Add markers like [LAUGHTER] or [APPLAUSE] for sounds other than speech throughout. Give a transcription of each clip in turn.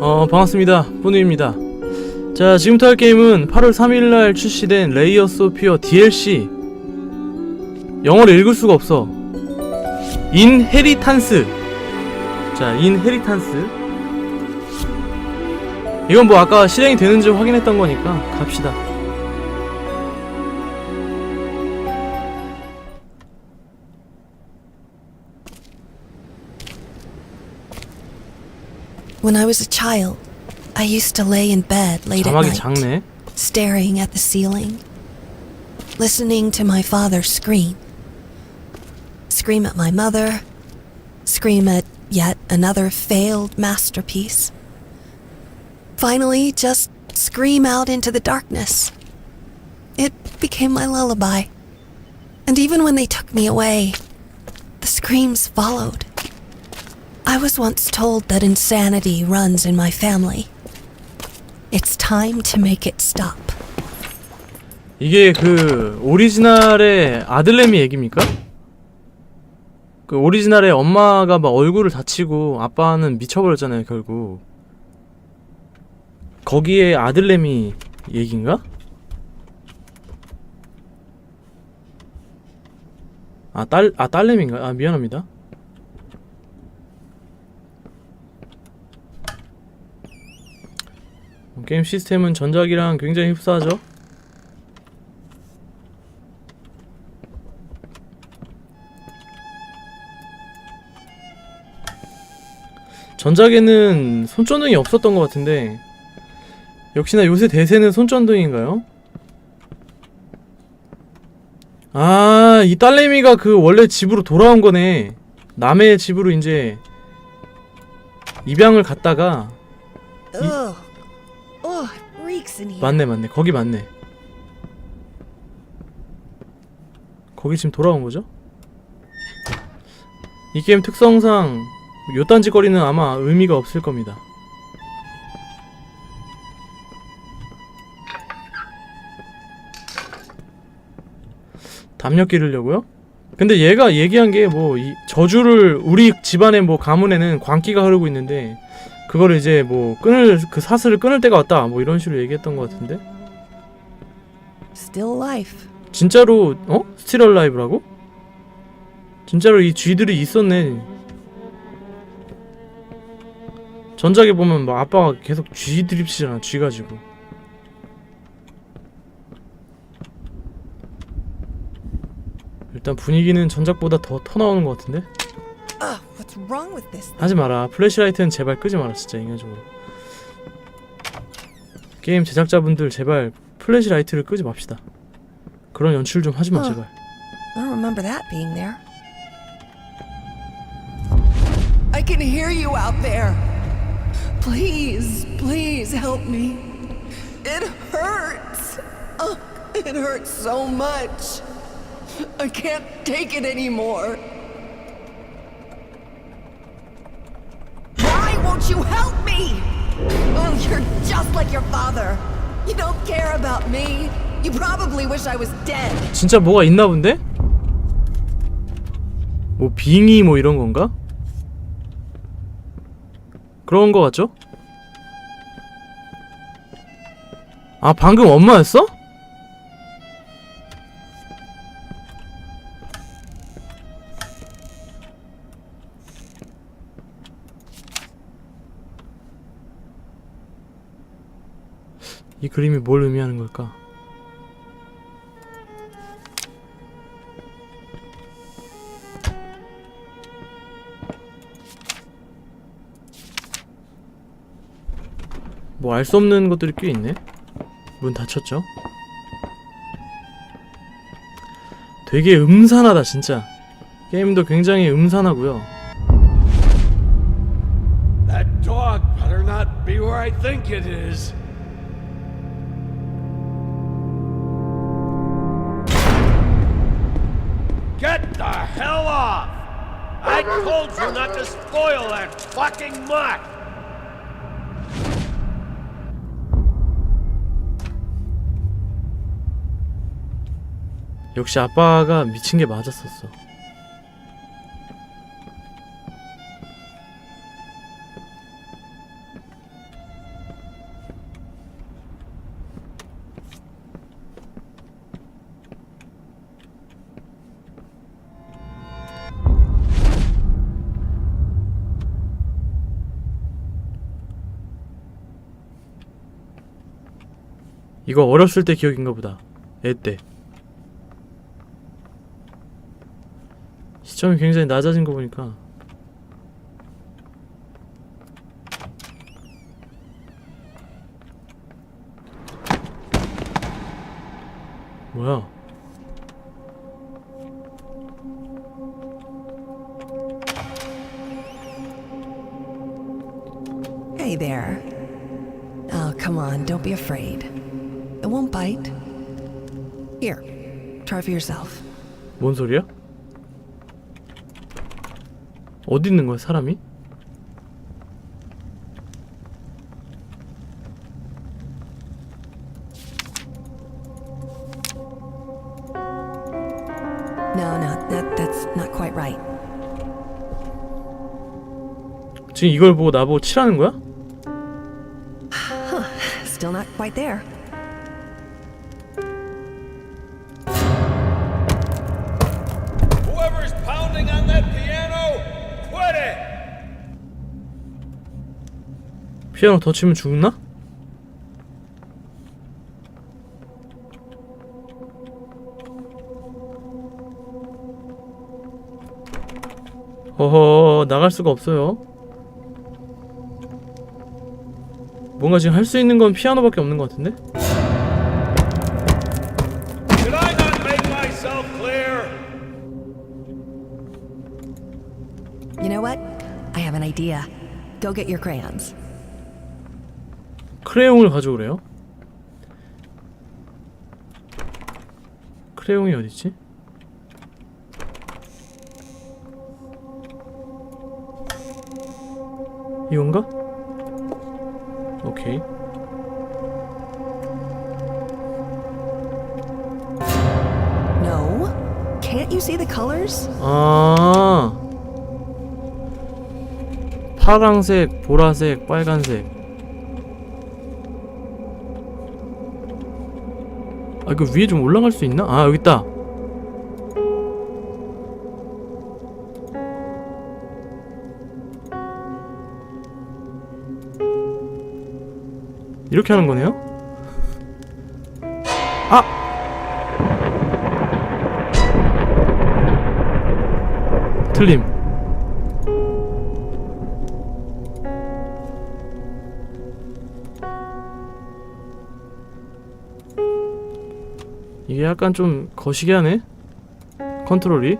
어 반갑습니다. 뿌누입니다. 자 지금부터 할 게임은 8월 3일날 출시된 레이어스 오브 피어 DLC 영어를 읽을 수가 없어. 인헤리탄스 자 인헤리탄스 이건 뭐 아까 실행이 되는지 확인했던 거니까 갑시다 When I was a child, I used to lay in bed late at 자막이 night, 작네 staring at the ceiling, listening to my father scream. Scream at my mother, scream at yet another failed masterpiece. Finally, just scream out into the darkness. It became my lullaby. And even when they took me away, the screams followed. I was once told that insanity runs in my family. It's time to make it stop. 이게 그 오리지널의 아들내미 얘기입니까? 그 오리지널의 엄마가 막 얼굴을 다치고 아빠는 미쳐버렸잖아요 결국 거기에 아들내미 얘기인가? 아 딸, 아 딸내미인가? 아 미안합니다 게임 시스템은 전작이랑 굉장히 흡사하죠? 전작에는 손전등이 없었던 것 같은데 역시나 요새 대세는 손전등인가요? 아, 이 딸내미가 그 원래 집으로 돌아온 거네. 남의 집으로 이제 입양을 갔다가 Ugh. Here. 맞네 맞네 거기 맞네. 거기 지금 돌아온 거죠? 이 게임 특성상 요딴지 거리는 아마 의미가 없을 겁니다. 담력 기르려고요? 근데 얘가 얘기한 게뭐이 저주를 우리 집안의 뭐 가문에는 광기가 흐르고 있는데 그거를 이제 뭐 끊을 그 사슬을 끊을 때가 왔다 뭐 이런 식으로 얘기했던 것 같은데 Still life. 진짜로 어? 스틸 얼라이브라고? 진짜로 이 쥐들이 있었네. 전작에 보면 막 아빠가 계속 쥐 드립치잖아. 쥐 가지고. 일단 분위기는 전작보다 더 터나오는 것 같은데? What's wrong with this? 하지 마라. 플래시라이트는 제발 끄지 마라. 진짜 인간적으로. 게임 제작자분들 제발 플래시라이트를 끄지 맙시다. 그런 연출 좀 하지 마 어. 제발. I don't remember that being there. I can hear you out there. Please, please help me. It hurts. Oh, it hurts so much. I can't take it anymore. Just like your father. You don't care about me. You probably wish I was dead. 진짜 뭐가 있나 본데? 뭐 빙의 뭐 이런 건가? 그런 거 같죠? 아 방금 엄마였어? 그림이 뭘 의미하는 걸까? 뭐 알 수 없는 것들이 꽤 있네. 문 닫혔죠? 되게 음산하다 진짜. 게임도 굉장히 음산하고요. That dog better not be where I think it is. Get the hell off! I told you not to spoil that fucking mutt! 역시 아빠가 미친 게 맞았었어. 이거 어렸을 때 기억인가 보다. 애 때. 시점이 굉장히 낮아진 거 보니까 뭐야? Hey there. Oh, come on, don't be afraid. Won't bite. Here, try for yourself. 뭔 소리야? 어디 있는 거야 사람이? No, no, that that's not quite right. 지금 이걸 보고 나보고 치라는 거야? Still not quite there. Whoever's pounding on that piano, quit it! 피아노 더 치면 죽나? 어허 나갈 수가 없어요 뭔가 지금 할 수 있는 건 피아노밖에 없는 것 같은데? You know what? I have an idea. Go get your crayons. 크레용을 가져오래요 크레용이 어딨지? 이건가? 오케이 No? Can't you see the colors? 아 파랑색, 보라색, 빨간색 아 이거 위에 좀 올라갈 수 있나? 아 여기 있다 이렇게 하는 거네요? 아! 틀림 약간 좀 거시기 하네 컨트롤이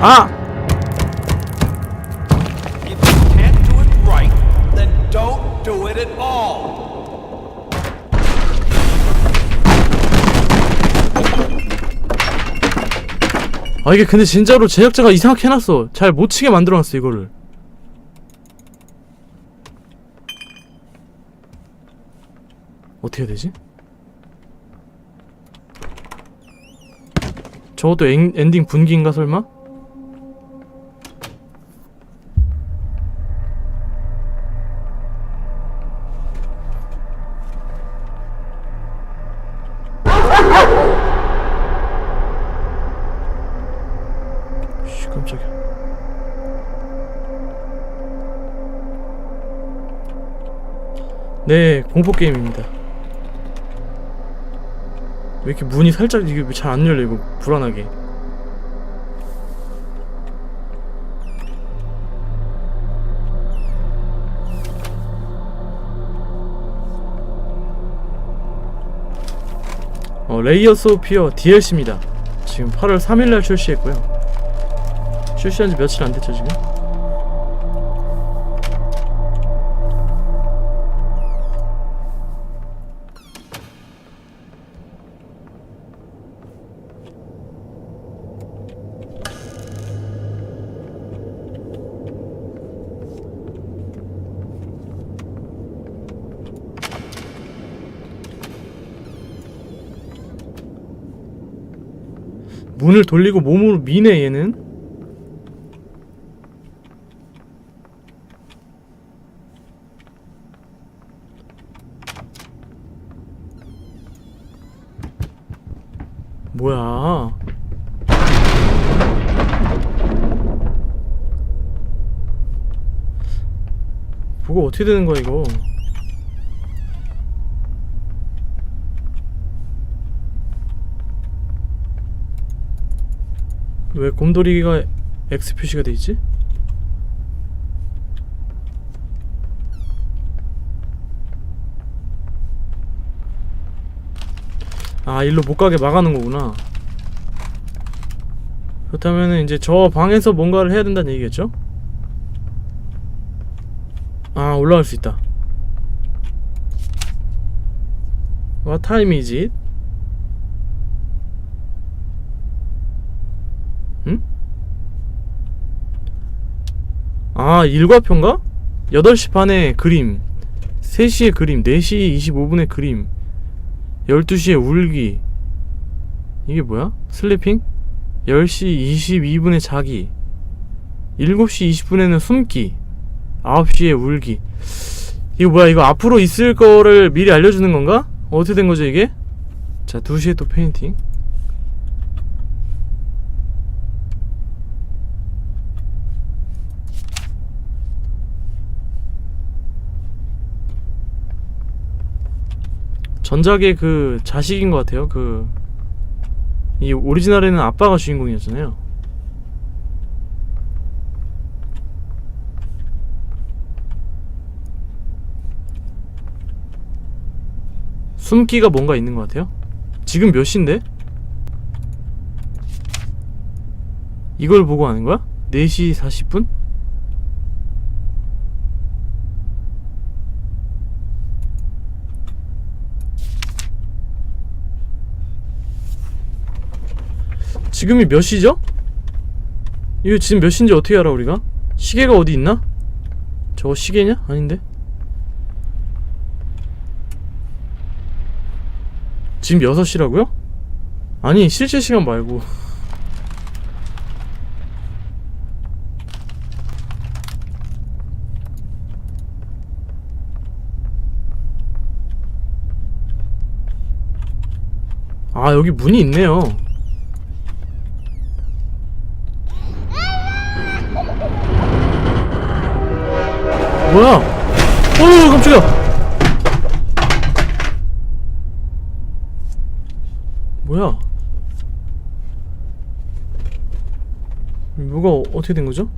아! 아 이게 근데 진짜로 제작자가 이상하게 해놨어 잘 못 치게 만들어놨어 이거를 어떻게 해야 되지? 저것도 엔, 엔딩 분기인가 설마? 네 공포 게임입니다 왜 이렇게 문이 살짝 이게 잘 안 열려 이거 불안하게? 어, 레이어스 오브 피어 DLC입니다. 지금 8월 3일날 출시했고요. 출시한 지 며칠 안 됐죠 지금? 문을 돌리고 몸으로 미네 얘는. 뭐야? 뭐가 어떻게 되는 거야 이거 왜 곰돌이가 X 표시가 돼 있지? 아 일로 못 가게 막아놓은 거구나. 그렇다면은 이제 저 방에서 뭔가를 해야 된다는 얘기겠죠? 아 올라갈 수 있다. What time is it? 아 일과표인가? 8시 반에 그림 3시에 그림 4시 25분에 그림 12시에 울기 이게 뭐야? 슬리핑? 10시 22분에 자기 7시 20분에는 숨기 9시에 울기 이거 뭐야 이거 앞으로 있을 거를 미리 알려주는 건가? 어떻게 된 거죠 이게? 자 2시에 또 페인팅 전작의 그 자식인 것 같아요 그 이 오리지널에는 아빠가 주인공이었잖아요 숨기가 뭔가 있는 것 같아요 지금 몇 시인데? 이걸 보고 하는 거야? 4시 40분? 지금이 몇 시죠? 이거 지금 몇 시인지 어떻게 알아 우리가? 시계가 어디 있나? 저거 시계냐? 아닌데? 지금 6시라고요? 아니 실제 시간 말고 아 여기 문이 있네요 뭐야? 어 깜짝이야 뭐야? 뭐가 어- 어떻게 된 거죠?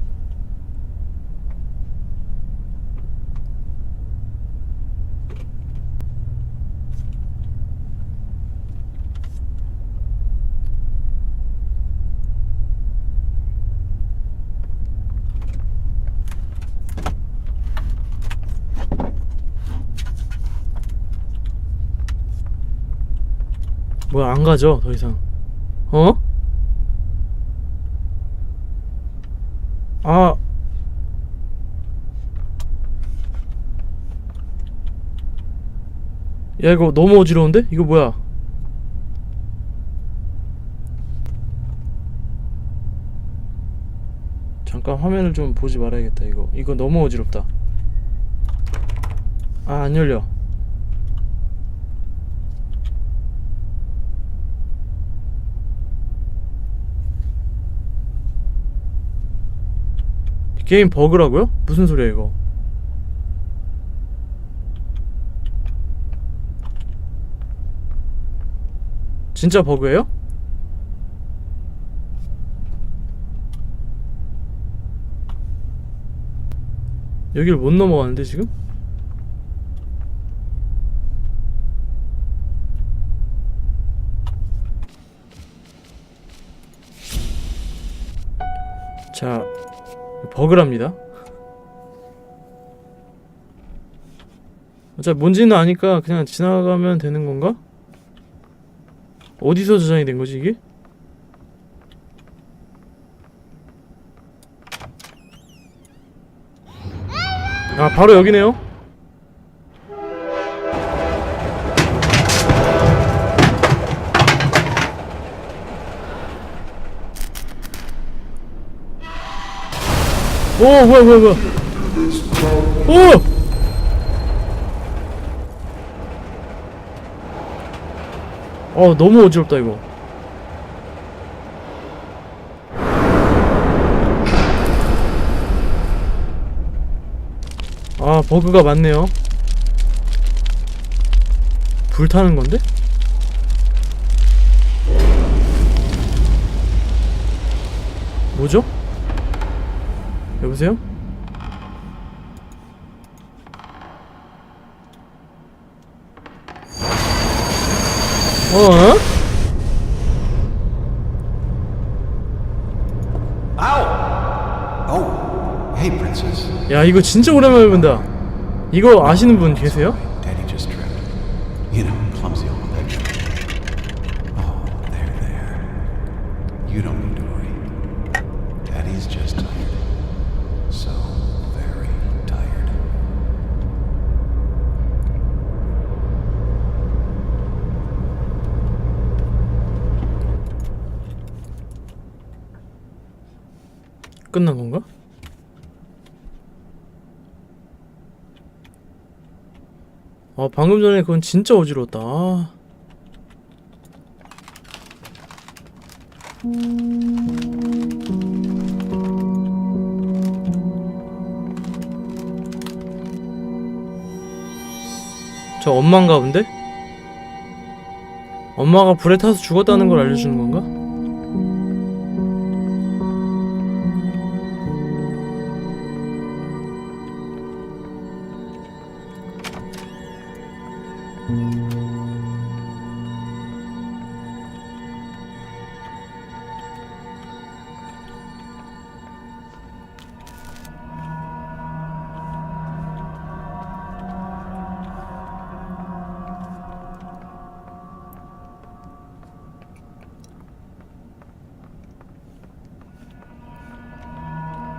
뭐야 안 가죠 더 이상. 어? 아. 야 이거 너무 어지러운데? 이거 뭐야? 잠깐 화면을 좀 보지 말아야겠다 이거. 이거 너무 어지럽다. 아 안 열려 게임 버그라고요? 무슨 소리야 이거? 진짜 버그예요? 여길 못 넘어가는데 지금? 자 버그랍니다. 어차피 뭔지는 아니까 그냥 지나가면 되는 건가? 어디서 저장이 된 거지 이게? 아 바로 여기네요. 오 뭐야 뭐야 뭐야 오! 어 너무 어지럽다 이거 아 버그가 많네요 불타는 건데? 뭐죠? 여보세요? 어? Hey, princess. 야 이거 진짜 오랜만에 본다 이거 아시는 분 계세요? Daddy just tripped. You know, clumsy old leg. Oh, there, there. You don't need to worry. Daddy's just tired. So very tired. 끝난 건가? 아 방금 전에 그건 진짜 어지러웠다 아. 저 엄마인가 본데? 엄마가 불에 타서 죽었다는 걸 알려주는 건가?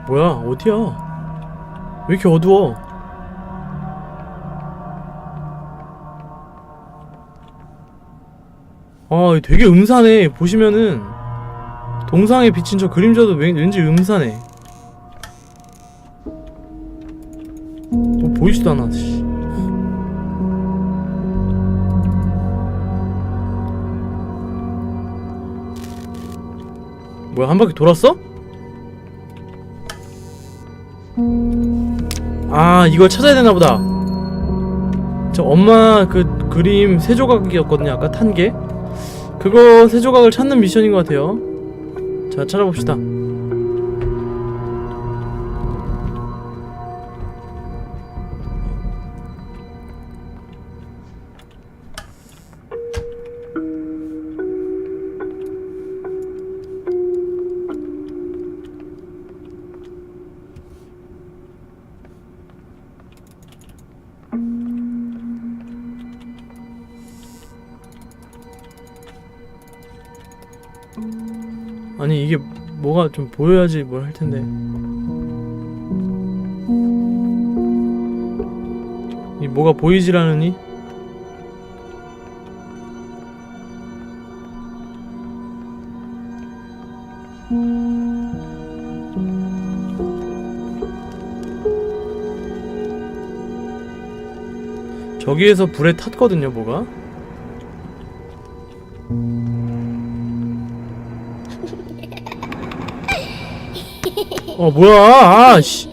뭐야 어디야 왜 이렇게 어두워 아 되게 음산해 보시면은 동상에 비친 저 그림자도 왠, 왠지 음산해 뭐 보이지도 않아 씨. 뭐야 한 바퀴 돌았어? 아 이걸 찾아야 되나 보다. 저 엄마 그 그림 세 조각이었거든요. 아까 탄 게. 그거 세 조각을 찾는 미션인 것 같아요. 자 찾아봅시다 아니 이게 뭐가 좀 보여야지 뭘 할 텐데 이 뭐가 보이질 않으니? 저기에서 불에 탔거든요 뭐가 [LAUGHS] 어 뭐야? 아씨.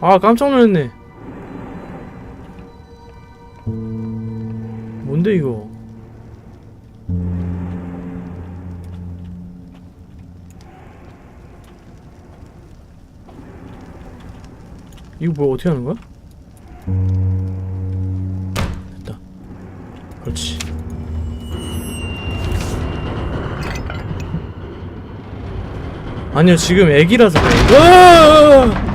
아 깜짝 놀랐네. 뭔데 이거? 이거 뭐 어떻게 하는 거야? 아니요 지금 애기라서 그래 으아!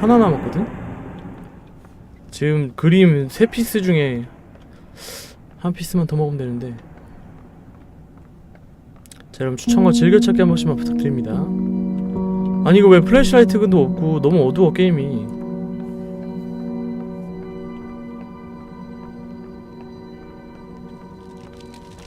하나 남았거든? 지금 그림 세 피스 중에 한 피스만 더 먹으면 되는데 자 여러분 추천과 즐겨찾기 한 번씩만 부탁드립니다 아니 이거 왜 플래시라이트도 없고 너무 어두워 게임이